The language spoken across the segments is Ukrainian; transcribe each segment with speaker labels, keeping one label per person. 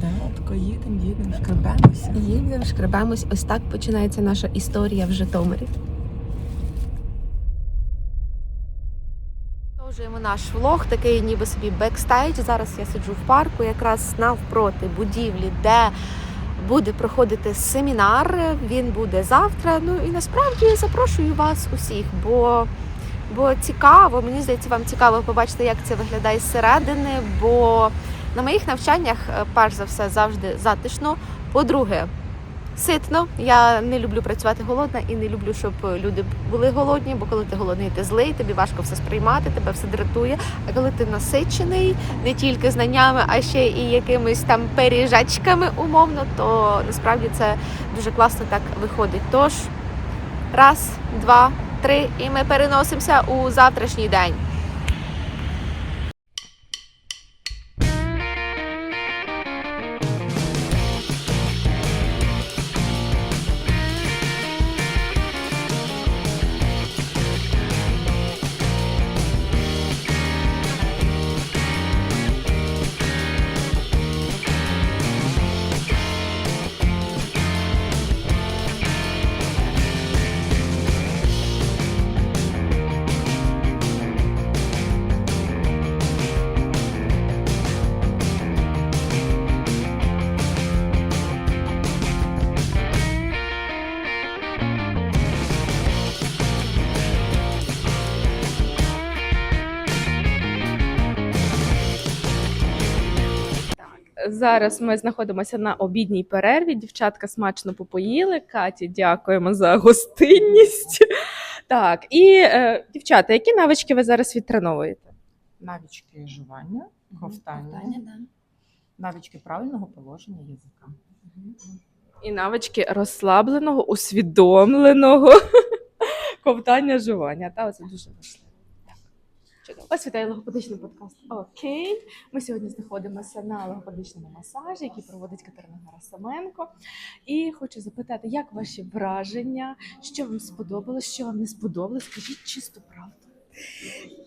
Speaker 1: Да, тако їдемо, їдемо, шкребемося.
Speaker 2: Їдемо, шкребемось. Ось так починається наша історія в Житомирі. Продовжуємо наш влог, такий ніби собі бекстейдж. Зараз я сиджу в парку, якраз навпроти будівлі, де буде проходити семінар. Він буде завтра. Ну і насправді я запрошую вас усіх, бо, бо цікаво, мені здається, вам цікаво побачити, як це виглядає зсередини. Бо на моїх навчаннях, е, перш за все, завжди затишно. По-друге, ситно. Я не люблю працювати голодна і не люблю, щоб люди були голодні, бо коли ти голодний, ти злий, тобі важко все сприймати, тебе все дратує. А коли ти насичений не тільки знаннями, а ще і якимись там пиріжачками умовно, то насправді це дуже класно так виходить. Тож раз, два, три, і ми переносимося у завтрашній день.
Speaker 3: Зараз ми знаходимося на обідній перерві. Дівчатка смачно попоїли. Каті, дякуємо за гостинність. Так, і е, дівчата, які навички ви зараз відтреновуєте?
Speaker 1: Навички жування, ковтання, навички правильного положення язика.
Speaker 3: І навички розслабленого, усвідомленого ковтання жування. Та це дуже важливо. Чудово. Вас вітає логопедичний подкаст. Окей. Ми сьогодні знаходимося на логопедичному масажі, який проводить Катерина Гарасаменко. І хочу запитати, як ваші враження, що вам сподобалось, що вам не сподобалось? Скажіть чисту правду.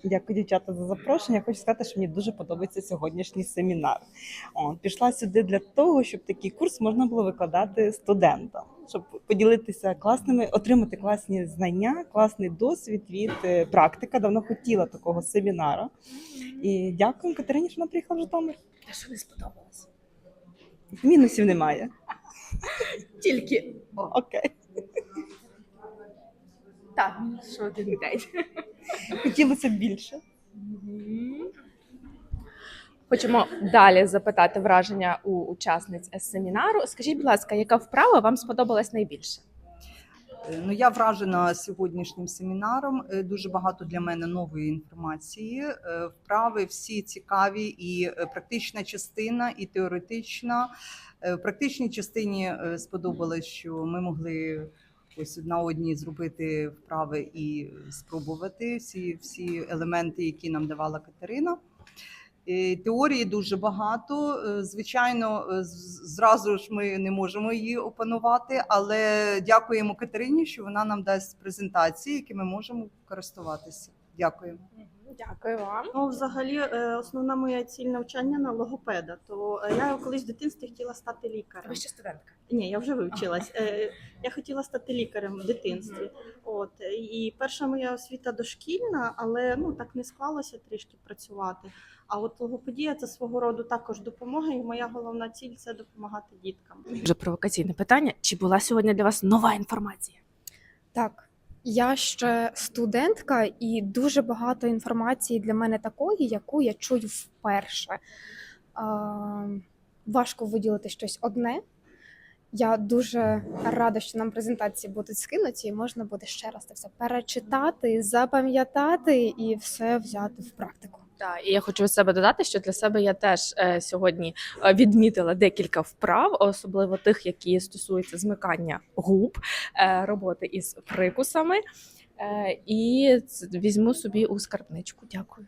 Speaker 4: Дякую, дівчата, за запрошення. Хочу сказати, що мені дуже подобається сьогоднішній семінар. О, пішла сюди для того, щоб такий курс можна було викладати студентам, щоб поділитися класними, отримати класні знання, класний досвід від е, практика. Давно хотіла такого семінару. І дякую Катерині, що вона приїхала в Житомир.
Speaker 3: А що не сподобалось?
Speaker 4: Мінусів немає.
Speaker 3: Тільки
Speaker 4: Окей.
Speaker 3: так, що один день.
Speaker 4: Хотілося б більше.
Speaker 3: Хочемо далі запитати враження у учасниць семінару. Скажіть, будь ласка, яка вправа вам сподобалась найбільше?
Speaker 5: Е, Ну, я вражена сьогоднішнім семінаром. Е, Дуже багато для мене нової інформації. Е, Вправи всі цікаві, і практична частина, і теоретична. В практичній частині сподобалось, що ми могли ось на одній зробити вправи і спробувати всі, всі елементи, які нам давала Катерина. Е, Теорії дуже багато. Е, Звичайно, е, зразу ж ми не можемо її опанувати, але дякуємо Катерині, що вона нам дасть презентації, які ми можемо користуватися. Дякуємо.
Speaker 3: Дякую вам.
Speaker 6: Ну, взагалі, е, основна моя ціль навчання на логопеда. То е, я колись в дитинстві хотіла стати лікарем.
Speaker 3: Ви ще студентка.
Speaker 6: Ні, я вже вивчилась. Е, Я хотіла стати лікарем в дитинстві. От і перша моя освіта дошкільна, але ну так не склалося трішки працювати. А от логопедія це свого роду також допомога, і моя головна ціль це допомагати діткам.
Speaker 3: Дуже провокаційне питання. Чи була сьогодні для вас нова інформація?
Speaker 7: Так, я ще студентка, і дуже багато інформації для мене такої, яку я чую вперше. Важко виділити щось одне. Я дуже рада, що нам презентації будуть скинуті, і можна буде ще раз це все перечитати, запам'ятати і все взяти в практику.
Speaker 3: Так, і я хочу від себе додати, що для себе я теж е, сьогодні е, відмітила декілька вправ, особливо тих, які стосуються змикання губ, е, роботи із прикусами. Е, і візьму собі у скарбничку. Дякую.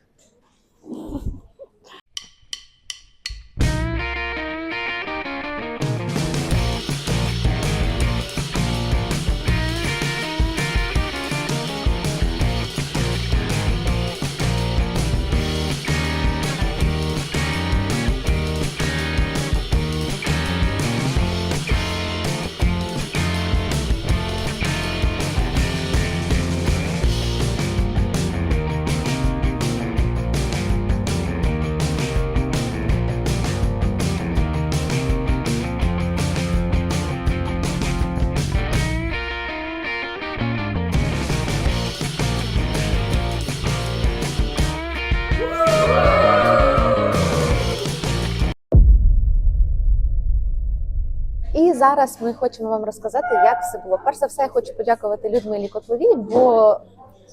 Speaker 8: Зараз ми хочемо вам розказати, як все було. Перш за все, я хочу подякувати Людмилі Котловій, бо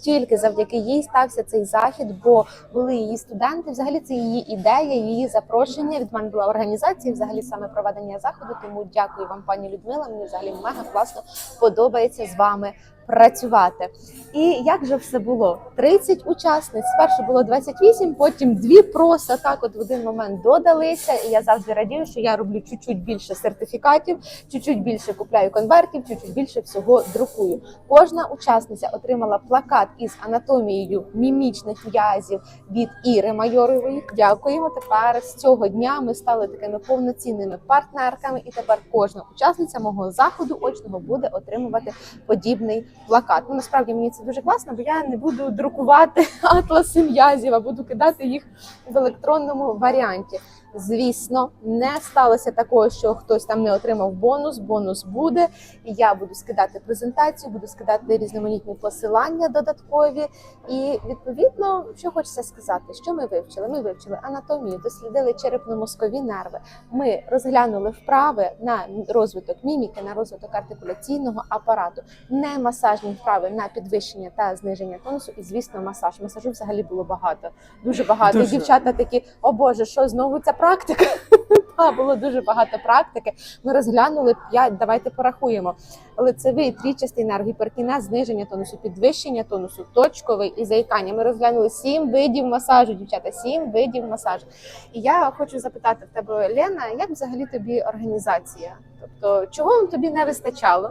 Speaker 8: тільки завдяки їй стався цей захід, бо були її студенти. Взагалі це її ідея, її запрошення. Від мене була організація, взагалі саме проведення заходу. Тому дякую вам, пані Людмила. Мені взагалі мега класно подобається з вами працювати. І як же все було? 30 учасниць. Спершу було 28, потім дві просто так от в один момент додалися. І я завжди радію, що я роблю чуть-чуть більше сертифікатів, чуть-чуть більше купляю конвертів, чуть-чуть більше всього друкую. Кожна учасниця отримала плакат із анатомією мімічних в'язів від Іри Майорової. Дякуємо. Тепер з цього дня ми стали такими повноцінними партнерками, і тепер кожна учасниця мого заходу очного буде отримувати подібний плакат. Ну насправді мені це дуже класно, бо я не буду друкувати атласи м'язів, а буду кидати їх в електронному варіанті. Звісно, не сталося такого, що хтось там не отримав бонус. Бонус буде. І я буду скидати презентацію, буду скидати різноманітні посилання додаткові. І відповідно, що хочеться сказати, що ми вивчили? Ми вивчили анатомію, дослідили черепно-мозкові нерви. Ми розглянули вправи на розвиток міміки, на розвиток артикуляційного апарату, не масажні вправи на підвищення та зниження тонусу. І звісно, масаж. Масажу взагалі було багато, дуже багато. І
Speaker 1: Дуже.
Speaker 8: Дівчата такі, о Боже, що знову ця практика? Та було дуже багато практики. Ми розглянули п'ять. Давайте порахуємо. Лицевий, трічастий нерв, гіперкінез, зниження тонусу, підвищення тонусу, точковий і заїкання. Ми розглянули сім видів масажу, дівчата, сім видів масажу. І я хочу запитати в тебе, Лена, як взагалі тобі організація? Тобто, чого вам тобі не вистачало?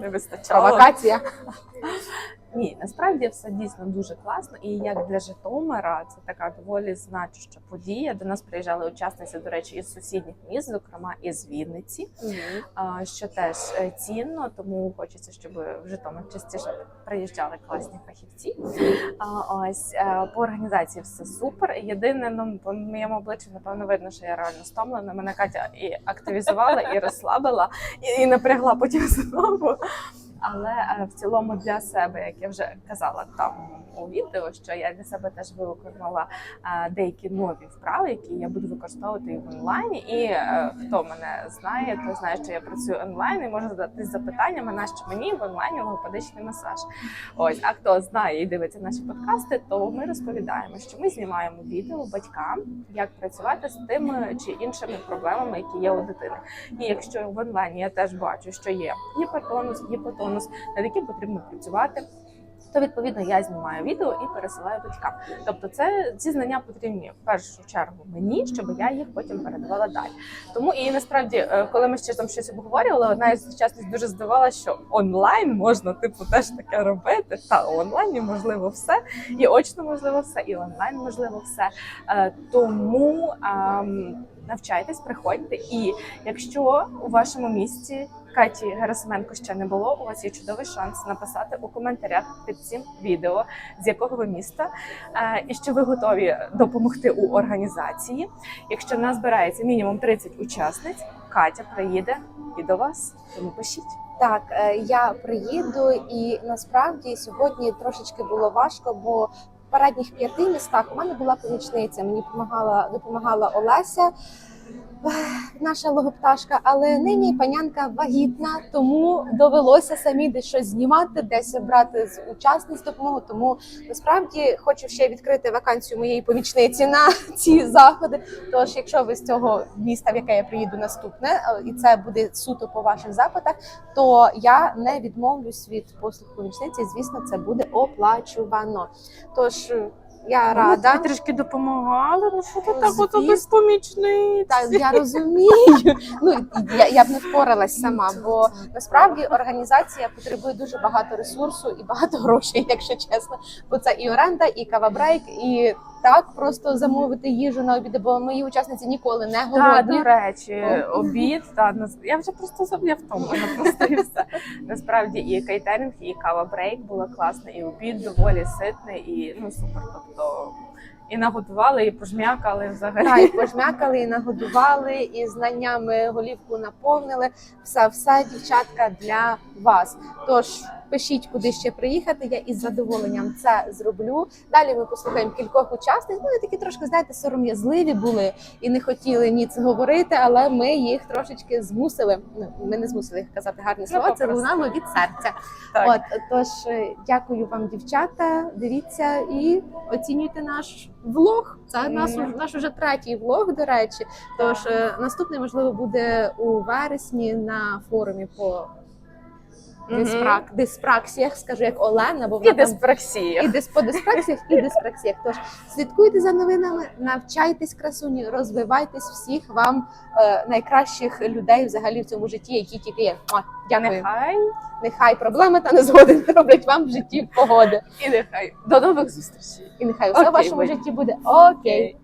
Speaker 3: Не вистачало.
Speaker 8: Провокація.
Speaker 3: Ні, насправді все дійсно дуже класно. І як для Житомира, це така доволі значуща подія. До нас приїжджали учасниці, до речі, із сусідніх міст, зокрема із Вінниці, а, що теж е, цінно, тому хочеться, щоб в Житомир частіше приїжджали класні фахівці. Ось е, по організації все супер. Єдине, ну по моєму обличчю, напевно, видно, що я реально стомлена. Мене Катя і активізувала, і розслабила, і, і напрягла потім знову. Але е, в цілому для себе, як я вже казала там у відео, що я для себе теж виокремила е, деякі нові вправи, які я буду використовувати в онлайні. І е, хто мене знає, то знає, що я працюю онлайн і може задати запитаннями, на що мені в онлайні логопедичний масаж. Ось, а хто знає і дивиться наші подкасти, то ми розповідаємо, що ми знімаємо відео батькам, як працювати з тими чи іншими проблемами, які є у дитини. І якщо в онлайні я теж бачу, що є гіпертонус, гіпотонус, над яким потрібно працювати. То відповідно я знімаю відео і пересилаю батькам. Тобто, це ці знання потрібні в першу чергу мені, щоб я їх потім передавала далі. Тому і насправді, е, коли ми ще там щось обговорювали, одна із учасниць дуже здивувалася, що онлайн можна типу теж таке робити. Та онлайні можливо все, і очно можливо все, і онлайн можливо все. Е, Тому навчайтесь, приходьте. І якщо у вашому місті Каті Герасименко ще не було, у вас є чудовий шанс написати у коментарях під цим відео, з якого ви міста, е, і що ви готові допомогти у організації. Якщо нас збирається мінімум 30 учасниць, Катя приїде і до вас. Тому пишіть.
Speaker 8: Так, е, я приїду, і насправді сьогодні трошечки було важко, бо передніх п'яти містах у мене була помічниця. Мені допомагала допомагала Олеся. Наша логопташка, але нині панянка вагітна, тому довелося самі десь щось знімати, десь брати з учасниць допомогу. Тому насправді хочу ще відкрити вакансію моєї помічниці на ці заходи. Тож, якщо ви з цього міста, в яке я приїду наступне, е, і це буде суто по ваших запитах, то я не відмовлюсь від послуг помічниці. Звісно, це буде оплачувано. Тож я рада.
Speaker 3: Ви трішки допомагали. Ну що ти
Speaker 8: так ото без
Speaker 3: без
Speaker 8: Так, я розумію. Ну я, я б не впоралась сама, бо насправді організація потребує дуже багато ресурсу і багато грошей, якщо чесно. Бо це і оренда, і кавабрейк, і так просто замовити їжу на обід, бо мої учасниці ніколи не
Speaker 3: Так, до речі, обід та наз- я вже просто я втомлена просто і все. Насправді і кейтеринг, і кава брейк було класно, і обід доволі ситний, і ну супер. Тобто і наготували, і пожмякали взагалі.
Speaker 8: Та, і пожмякали, і нагодували, і знаннями голівку наповнили. Все, все, дівчатка, для вас. Тож пишіть, куди ще приїхати. Я із задоволенням це зроблю. Далі ми послухаємо кількох учасниць. Вони такі трошки, знаєте, сором'язливі були і не хотіли ніц говорити, але ми їх трошечки змусили. Ну, ми не змусили їх казати гарні слова. Це лунало від серця.
Speaker 4: Так.
Speaker 8: От тож е, дякую вам, дівчата. Дивіться і оцінюйте наш влог. Це наш, наш уже третій влог, до речі. Тож е, наступний можливо буде у вересні на форумі по диспрак, диспраксіях, скажу як Олена, бо вона
Speaker 3: І
Speaker 8: там
Speaker 3: диспраксія.
Speaker 8: і дис по диспраксіях, і диспраксіях. Тож слідкуйте за новинами, навчайтесь красуні, розвивайтесь всіх вам е, найкращих людей взагалі в цьому житті, які тільки є. Муа, Дякую.
Speaker 3: Нехай
Speaker 8: Нехай проблеми та незгоди не роблять вам в житті погоди.
Speaker 3: і нехай. До нових зустрічей.
Speaker 8: І нехай усе в
Speaker 3: Окей,
Speaker 8: вашому
Speaker 3: Ваня.
Speaker 8: житті буде.
Speaker 3: Окей.